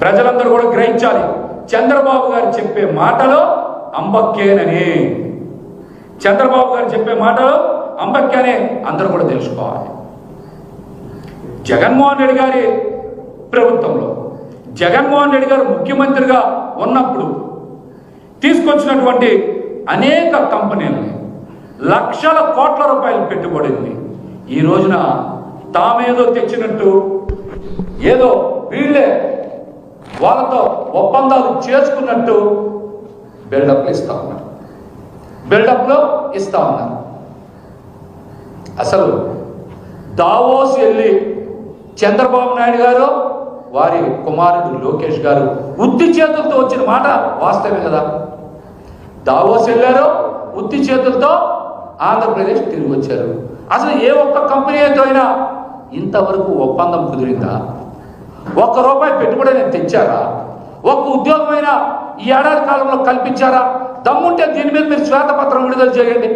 ప్రజలందరూ కూడా గ్రహించాలి. చంద్రబాబు గారు చెప్పే మాటలో అంబక్కేనని. చంద్రబాబు గారు చెప్పే మాటలో అంబక్కేనే అందరూ కూడా తెలుసుకోవాలి. జగన్మోహన్ రెడ్డి గారి ప్రభుత్వంలో జగన్మోహన్ రెడ్డి గారు ముఖ్యమంత్రిగా ఉన్నప్పుడు తీసుకొచ్చినటువంటి అనేక కంపెనీలని లక్షల కోట్ల రూపాయలు పెట్టుబడింది ఈ రోజున తామేదో తెచ్చినట్టు ఏదో వీళ్ళే వాళ్ళతో ఒప్పందాలు చేసుకున్నట్టు బిల్డప్లు ఇస్తా ఉన్నారు. బిల్డప్లు ఇస్తా ఉన్నారు. అసలు దావోస్ వెళ్ళి చంద్రబాబు నాయుడు గారు వారి కుమారుడు లోకేష్ గారు ఉత్తి చేతులతో వచ్చిన మాట వాస్తవమే కదా. దావోస్ వెళ్ళారు ఉత్తి చేతులతో ఆంధ్రప్రదేశ్ తిరిగి వచ్చారు. అసలు ఏ ఒక్క కంపెనీ అయితే అయినా ఇంతవరకు ఒప్పందం కుదిరిందా? ఒక్క రూపాయి పెట్టుబడి అనేది తెచ్చారా? ఒక్క ఉద్యోగమైనా ఈ ఏడాది కాలంలో కల్పించారా? దమ్ముంటే దీని మీద మీరు శ్వేతపత్రం విడుదల చేయండి.